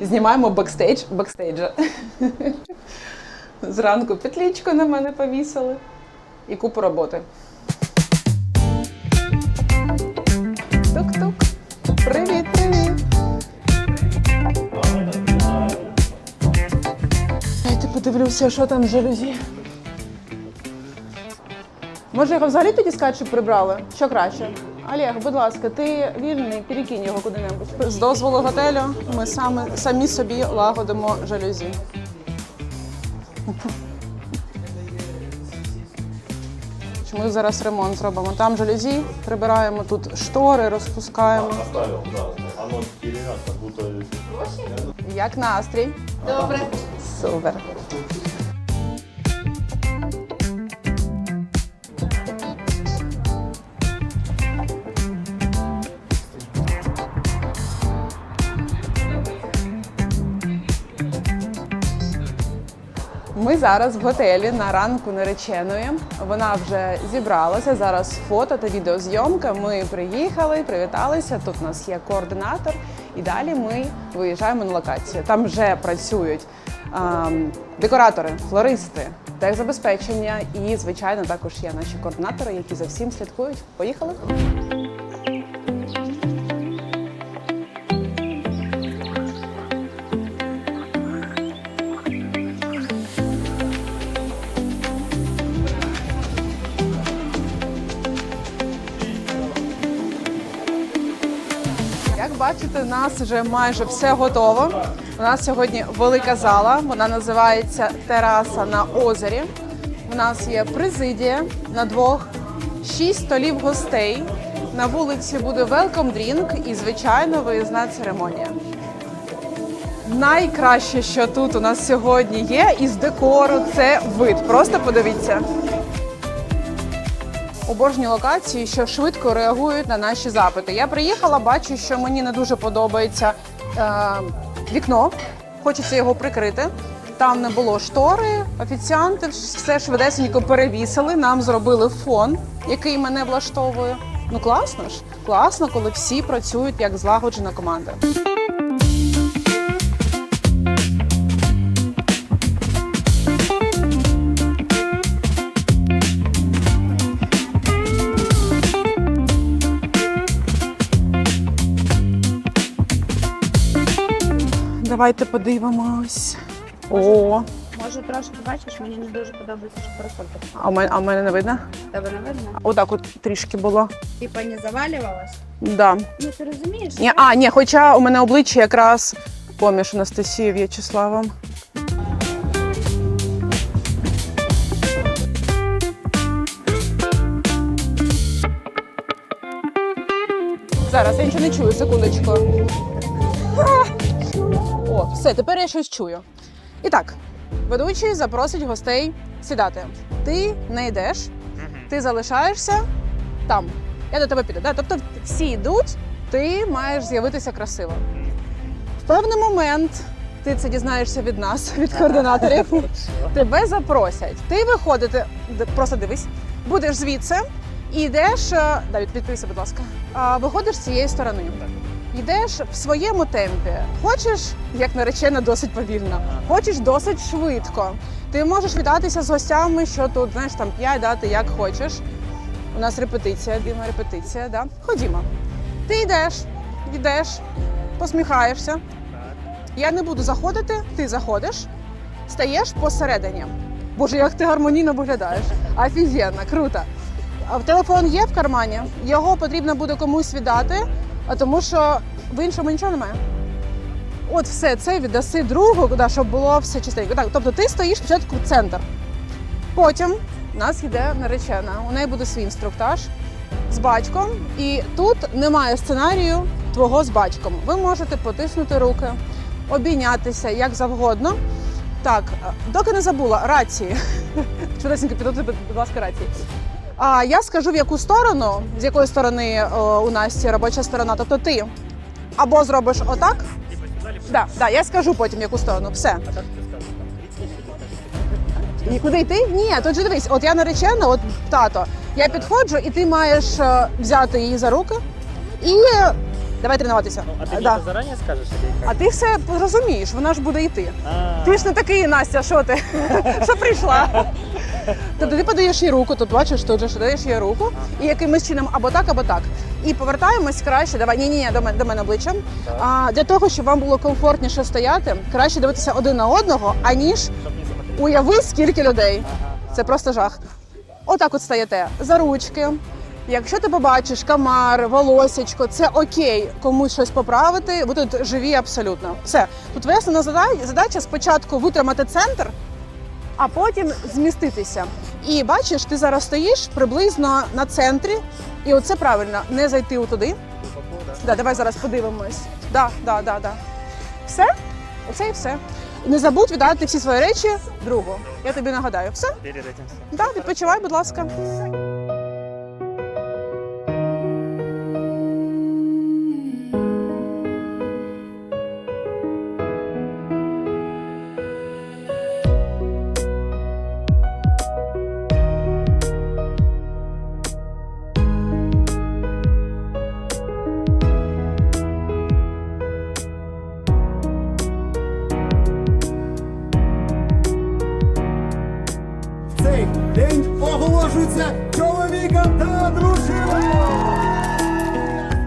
Знімаємо бекстейдж бекстейджа. Зранку петлічку на мене повісили і купу роботи. Тук-тук. Привіт, привіт. Дайте подивлюся, що там в жалюзі. Може, його взагалі тоді щоб прибрали? Що краще? Олег, будь ласка, ти вільний, перекинь його куди-небудь. З дозволу готелю ми самі, самі собі лагодимо жалюзі. Ми зараз ремонт робимо. Там жалюзі, прибираємо тут штори, розпускаємо. Оставил, да. Оно перевяз, как будто... Як настрій? Добре. Супер. Зараз в готелі на ранку нареченої. Вона вже зібралася. Зараз фото та відеозйомка. Ми приїхали, привіталися. Тут у нас є координатор, і далі ми виїжджаємо на локацію. Там вже працюють ем, декоратори, флористи, техзабезпечення і, звичайно, також є наші координатори, які за всім слідкують. Поїхали. Бачите, у нас вже майже все готово. У нас сьогодні велика зала. Вона називається Тераса на озері. У нас є президія на двох, шість столів гостей. На вулиці буде welcome drink і, звичайно, виїзна церемонія. Найкраще, що тут у нас сьогодні є, із декору, це вид. Просто подивіться. Обожні локації, що швидко реагують на наші запити. Я приїхала, бачу, що мені не дуже подобається е, вікно. Хочеться його прикрити. Там не було штори. Офіціанти все швидесенько перевісили. Нам зробили фон, який мене влаштовує. Ну класно ж, класно, коли всі працюють як злагоджена команда. Давайте подивимось. О, Може трошки бачиш, мені не дуже подобається, що парасолька. а в мене, а в мене не видно. Тебе не видно? Отак от трішки було. Типа не завалювалась? Да. Ну ти розумієш? Ні, а, ні, хоча у мене обличчя якраз поміж Анастасією В'ячеславом. Зараз я нічого не чую, секундочку. Все, тепер я щось чую. І так, ведучий запросить гостей сідати. Ти не йдеш, ти залишаєшся там. Я до тебе піду. Да? Тобто всі йдуть, ти маєш з'явитися красиво. В певний момент ти це дізнаєшся від нас, від координаторів. Тебе запросять. Ти виходити, просто дивись, будеш звідси і йдеш. е, Давід, підписуй, будь ласка. Виходиш з цієї сторони. Йдеш в своєму темпі. Хочеш, як наречена, досить повільно, хочеш досить швидко. Ти можеш вітатися з гостями, що тут, знаєш, там п'ять дати, як хочеш. У нас репетиція, Діма, репетиція, да? Ходімо. Ти йдеш, йдеш, посміхаєшся. Я не буду заходити, ти заходиш, стаєш посередині. Боже, як ти гармонійно виглядаєш. Офігенно, круто. А телефон є в кармані, його потрібно буде комусь віддати, а тому що в іншому нічого немає. От все це віддаси другу, да, щоб було все чистенько. Так, тобто ти стоїш спочатку в центр. Потім у нас йде наречена. У неї буде свій інструктаж з батьком, і тут немає сценарію твого з батьком. Ви можете потиснути руки, обійнятися як завгодно. Так, доки не забула рації. Чудесенько підготуйте, будь ласка, рації. А я скажу в яку сторону, з якої сторони о, у нас робоча сторона. Тобто ти або зробиш отак. Да, да, я скажу потім яку сторону. Все. Нікуди йти? Ні, тут же дивись, от я наречена, от тато. Я підходжу, і ти маєш е, взяти її за руки і Давай тренуватися. Ну, а мне да. это заранее скажешь или А ти все розумієш, вона ж буде йти. Ти ж не такий, Настя, що ти? Що прийшла? Тобто ти подаєш їй руку, тут бачиш, тут же ж даєш їй руку, і якимось чином або так, або так. І повертаємось краще. Давай, ні, ні, ні, до мене до мене обличчям. А для того, щоб вам було комфортніше стояти, краще дивитися один на одного, аніж уяви, скільки людей. Це просто жах. Отак от стаєте за ручки. Якщо ти побачиш камар, волосечко, це окей, комусь щось поправити. Ви тут живі абсолютно. Все. Тут твоя основна задача спочатку витримати центр, а потім зміститися. І бачиш, ти зараз стоїш приблизно на центрі, і оце правильно, не зайти туди. да? Да, давай зараз подивимось. Да, да, да, да. Все? Оце і все. Не забудь віддати всі свої речі другу. Я тобі нагадаю. Все? Перед всем. Да, відпочивай, будь ласка.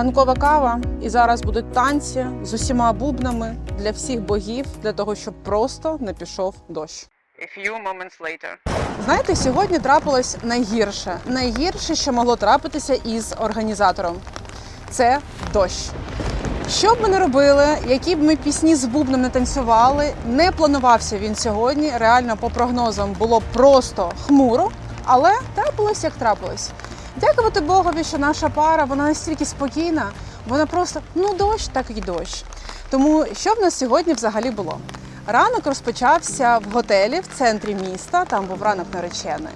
Ранкова кава, і зараз будуть танці з усіма бубнами для всіх богів, для того, щоб просто не пішов дощ. A few moments later. Знаєте, сьогодні трапилось найгірше. Найгірше, що могло трапитися із організатором. Це дощ. Що б ми не робили, які б ми пісні з бубном не танцювали, не планувався він сьогодні. Реально, по прогнозам, було просто хмуро, але трапилось як трапилось. Дякувати Богові, що наша пара вона настільки спокійна, вона просто ну дощ, так і дощ. Тому що в нас сьогодні взагалі було? Ранок розпочався в готелі в центрі міста, там був ранок нареченої.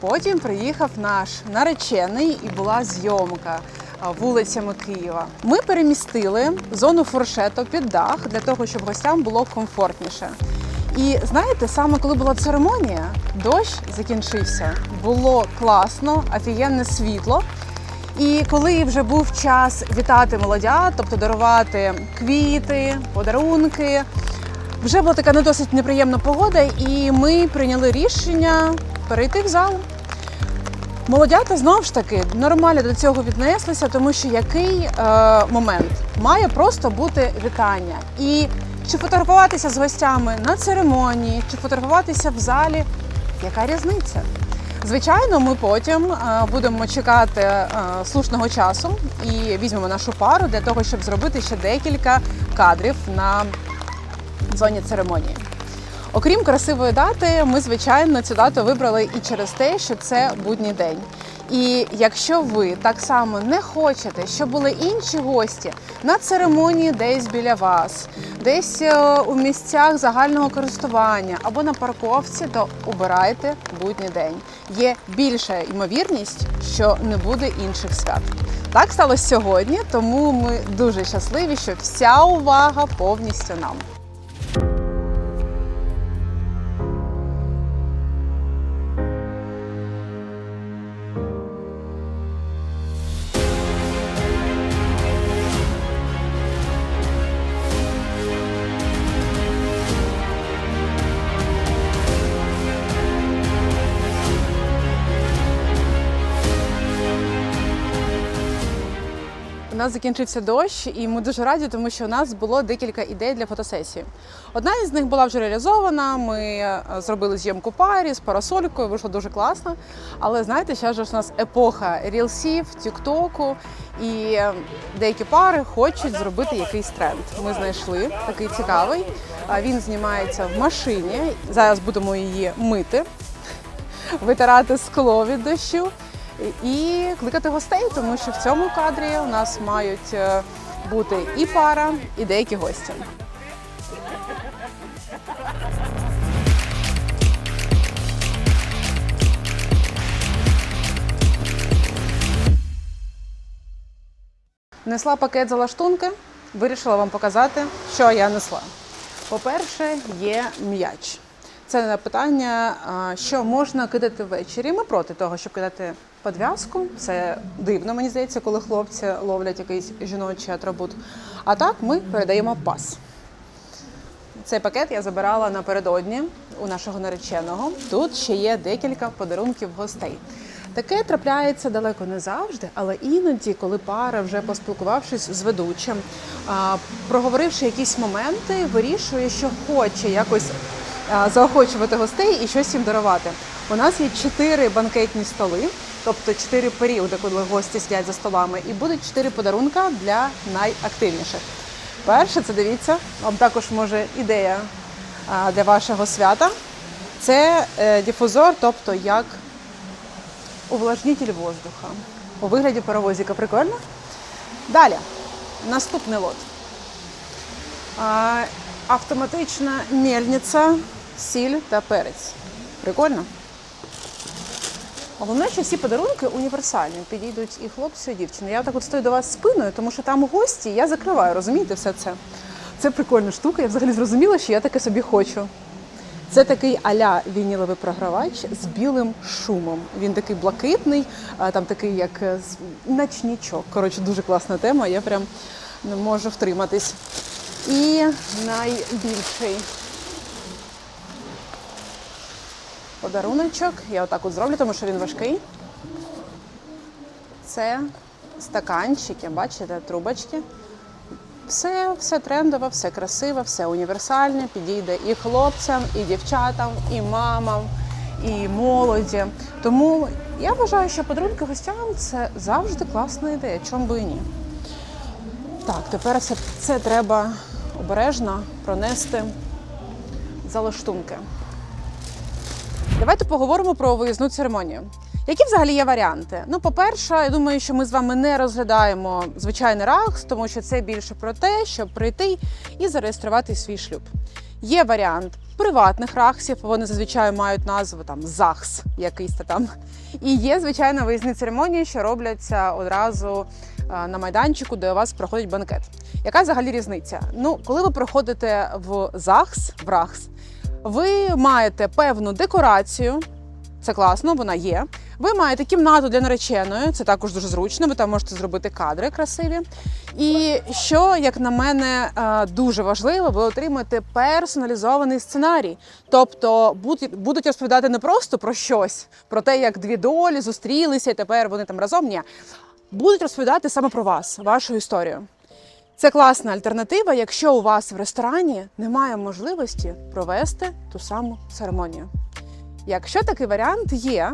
Потім приїхав наш наречений і була зйомка вулицями Києва. Ми перемістили зону фуршету під дах для того, щоб гостям було комфортніше. І знаєте, саме коли була церемонія, дощ закінчився. Було класно, офігенне світло. І коли вже був час вітати молодят, тобто дарувати квіти, подарунки, вже була така не досить неприємна погода, і ми прийняли рішення перейти в зал. Молодята знову ж таки нормально до цього віднеслися, тому що який е, момент має просто бути вітання. І чи фотографуватися з гостями на церемонії, чи фотографуватися в залі, яка різниця? Звичайно, ми потім е, будемо чекати е, слушного часу і візьмемо нашу пару для того, щоб зробити ще декілька кадрів на зоні церемонії. Окрім красивої дати, ми звичайно цю дату вибрали і через те, що це будній день. І якщо ви так само не хочете, щоб були інші гості на церемонії десь біля вас, десь е, у місцях загального користування або на парковці, то обирайте будній день. Є більша ймовірність, що не буде інших свят. Так сталося сьогодні, тому ми дуже щасливі, що вся увага повністю нам. Нас закінчився дощ, і ми дуже раді, тому що у нас було декілька ідей для фотосесії. Одна із них була вже реалізована. Ми е, зробили зйомку парі з парасолькою, вийшло дуже класно. Але знаєте, зараз ж у нас епоха рілсів, тіктоку, і е, деякі пари хочуть зробити якийсь тренд. Ми знайшли такий цікавий. Він знімається в машині. Зараз будемо її мити витирати скло від дощу і кликати гостей, тому що в цьому кадрі у нас мають е, бути і пара, і деякі гості. Несла пакет залаштунки, вирішила вам показати, що я несла. По-перше, є м'яч. Це питання, що можна кидати ввечері. Ми проти того, щоб кидати подв'язку. Це дивно, мені здається, коли хлопці ловлять якийсь жіночий атрибут. А так ми передаємо пас. Цей пакет я забирала напередодні у нашого нареченого. Тут ще є декілька подарунків гостей. Таке трапляється далеко не завжди, але іноді, коли пара, вже поспілкувавшись з ведучим, проговоривши якісь моменти, вирішує, що хоче якось заохочувати гостей і щось їм дарувати. У нас є чотири банкетні столи, тобто чотири періоди, коли гості сидять за столами, і будуть чотири подарунка для найактивніших. Перше, це дивіться, вам також може ідея для вашого свята. Це е, дифузор, тобто як увлажнитель воздуха у вигляді паровозика. Прикольно? Далі, наступний лот. Автоматична мельниця, сіль та перець. Прикольно? Головне, що всі подарунки універсальні, підійдуть і хлопцю, і дівчині. Я так от стою до вас спиною, тому що там гості, я закриваю, розумієте, все це. Це прикольна штука. Я взагалі зрозуміла, що я таке собі хочу. Це такий аля вініловий програвач з білим шумом. Він такий блакитний, там такий, як е, ночнічок. Коротше, дуже класна тема. Я прям не можу втриматись. І найбільший подаруночок. Я отак от зроблю, тому що він важкий. Це стаканчики, бачите, трубочки. Все, все трендове, все красиве, все універсальне, підійде і хлопцям, і дівчатам, і мамам, і молоді. Тому я вважаю, що подарунки гостям це завжди класна ідея, чому би і ні. Так, тепер це, це треба обережно пронести залаштунки. Давайте поговоримо про виїзну церемонію. Які взагалі є варіанти? Ну, по-перше, я думаю, що ми з вами не розглядаємо звичайний ракс, тому що це більше про те, щоб прийти і зареєструвати свій шлюб. Є варіант приватних раксів, вони зазвичай мають назву там ЗАГС якийсь та там. І є, звичайно, виїзні церемонії, що робляться одразу е, на майданчику, де у вас проходить банкет. Яка взагалі різниця? Ну, коли ви приходите в ЗАГС, в РАХС, ви маєте певну декорацію, це класно, вона є. Ви маєте кімнату для нареченої, це також дуже зручно. Ви там можете зробити кадри красиві. І що, як на мене, е, дуже важливо, ви отримаєте персоналізований сценарій. Тобто будуть- розповідати не просто про щось, про те, як дві долі зустрілися, і тепер вони там разом. Ні. Будуть розповідати саме про вас, вашу історію. Це класна альтернатива, якщо у вас в ресторані немає можливості провести ту саму церемонію. Якщо такий варіант є,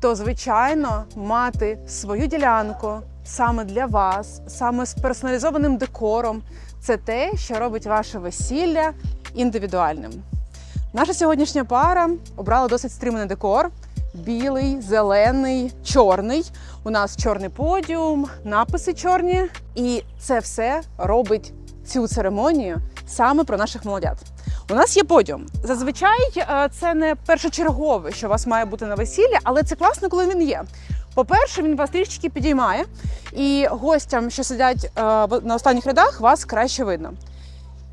то звичайно мати свою ділянку саме для вас, саме з персоналізованим декором, це те, що робить ваше весілля індивідуальним. Наша сьогоднішня пара обрала досить стриманий декор: білий, зелений, чорний. У нас чорний подіум, написи чорні, і це все робить цю церемонію саме про наших молодят. У нас є подіум. Зазвичай е, це не першочергове, що у вас має бути на весіллі, але це класно, коли він є. По-перше, він вас трішечки підіймає, і гостям, що сидять е, на останніх рядах, вас краще видно.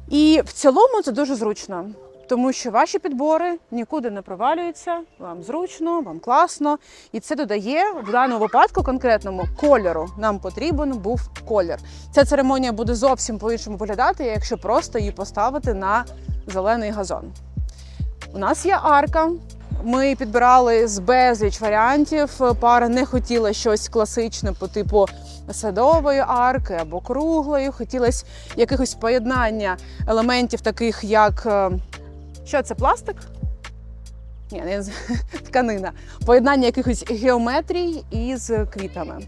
І в цілому це дуже зручно, тому що ваші підбори нікуди не провалюються, вам зручно, вам класно. І це додає в даному випадку конкретному кольору. Нам потрібен був колір. Ця церемонія буде зовсім по-іншому виглядати, якщо просто її поставити на зелений газон. У нас є арка. Ми підбирали з безліч варіантів. Пара не хотіла щось класичне по типу садової арки або круглої. Хотілося якихось поєднання елементів, таких як е, що це пластик? Ні, не тканина. Поєднання якихось геометрій із квітами.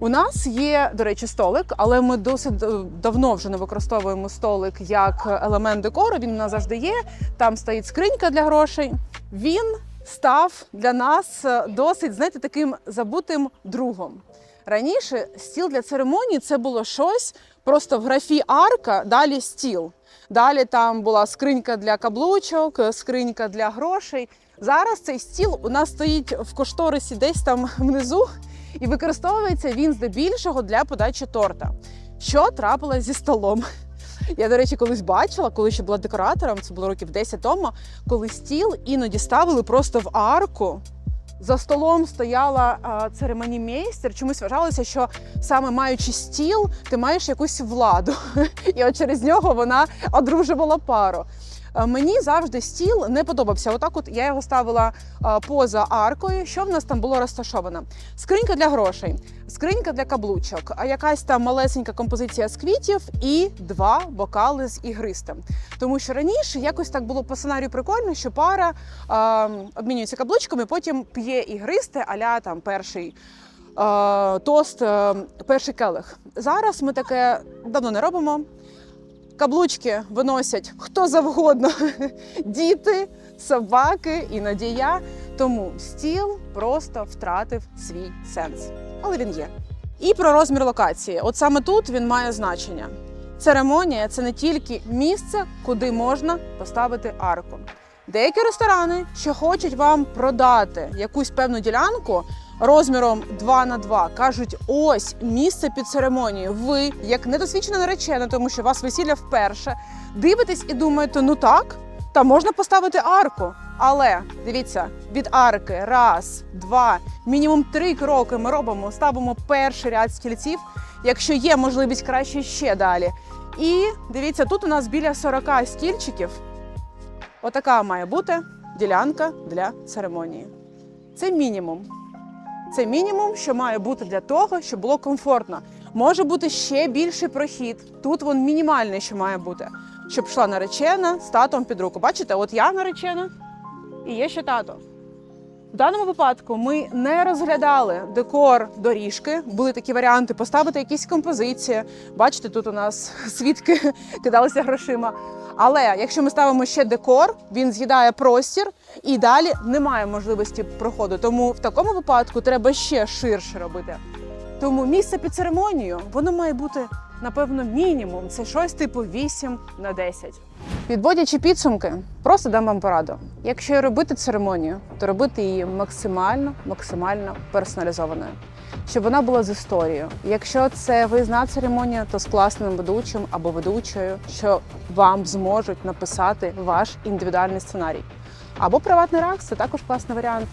У нас є, до речі, столик, але ми досить е, давно вже не використовуємо столик як елемент декору. Він у нас завжди є. Там стоїть скринька для грошей. Він став для нас е, досить, знаєте, таким забутим другом. Раніше стіл для церемонії це було щось просто в графі арка, далі стіл. Далі там була скринька для каблучок, скринька для грошей. Зараз цей стіл у нас стоїть в кошторисі десь там внизу, і використовується він здебільшого для подачі торта. Що трапилось зі столом? Я, до речі, колись бачила, коли ще була декоратором, це було років 10 тому, коли стіл іноді ставили просто в арку За столом стояла церемонімейстер. Чомусь вважалося, що саме маючи стіл, ти маєш якусь владу. І от через нього вона одружувала пару. Е, Мені завжди стіл не подобався. Отак, от я його ставила е, поза аркою. Що в нас там було розташовано? Скринька для грошей, скринька для каблучок, а якась там малесенька композиція з квітів і два бокали з ігристим. Тому що раніше якось так було по сценарію прикольно, що пара е, обмінюється каблучками, потім п'є ігристе, аля там перший. Тост, перший келих. Зараз ми таке давно не робимо. Каблучки виносять хто завгодно, діти, собаки, іноді я. Тому стіл просто втратив свій сенс. Але він є. І про розмір локації. От саме тут він має значення. Церемонія це не тільки місце, куди можна поставити арку. Деякі ресторани, що хочуть вам продати якусь певну ділянку розміром 2 на 2, кажуть: ось місце під церемонією. Ви, як недосвідчена наречена, тому що вас весілля вперше, дивитесь і думаєте, ну так, там можна поставити арку. Але дивіться, від арки раз, два, мінімум три кроки ми робимо, ставимо перший ряд стільців. Якщо є можливість краще ще далі. І дивіться, тут у нас біля 40 стільчиків. Отака має бути ділянка для церемонії. Це мінімум. Це мінімум, що має бути для того, щоб було комфортно. Може бути ще більший прохід. Тут він мінімальний, що має бути, щоб йшла наречена з татом під руку. Бачите, от я наречена і є ще тато. В даному випадку ми не розглядали декор доріжки. Були такі варіанти поставити якісь композиції. Бачите, тут у нас свідки кидалися грошима. Але якщо ми ставимо ще декор, він з'їдає простір і далі немає можливості проходу. Тому в такому випадку треба ще ширше робити. Тому місце під церемонію воно має бути напевно мінімум. Це щось типу 8 на 10. Підводячи підсумки, просто дам вам пораду. Якщо робити церемонію, то робити її максимально, максимально персоналізованою, щоб вона була з історією. Якщо це виїзна церемонія, то з класним ведучим або ведучою, що вам зможуть написати ваш індивідуальний сценарій. Або приватний ракс це також класний варіант.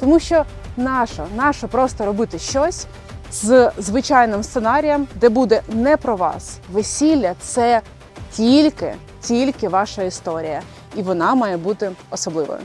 Тому що наша, наша просто робити щось з звичайним сценарієм, де буде не про вас. Весілля це тільки, тільки ваша історія, і вона має бути особливою.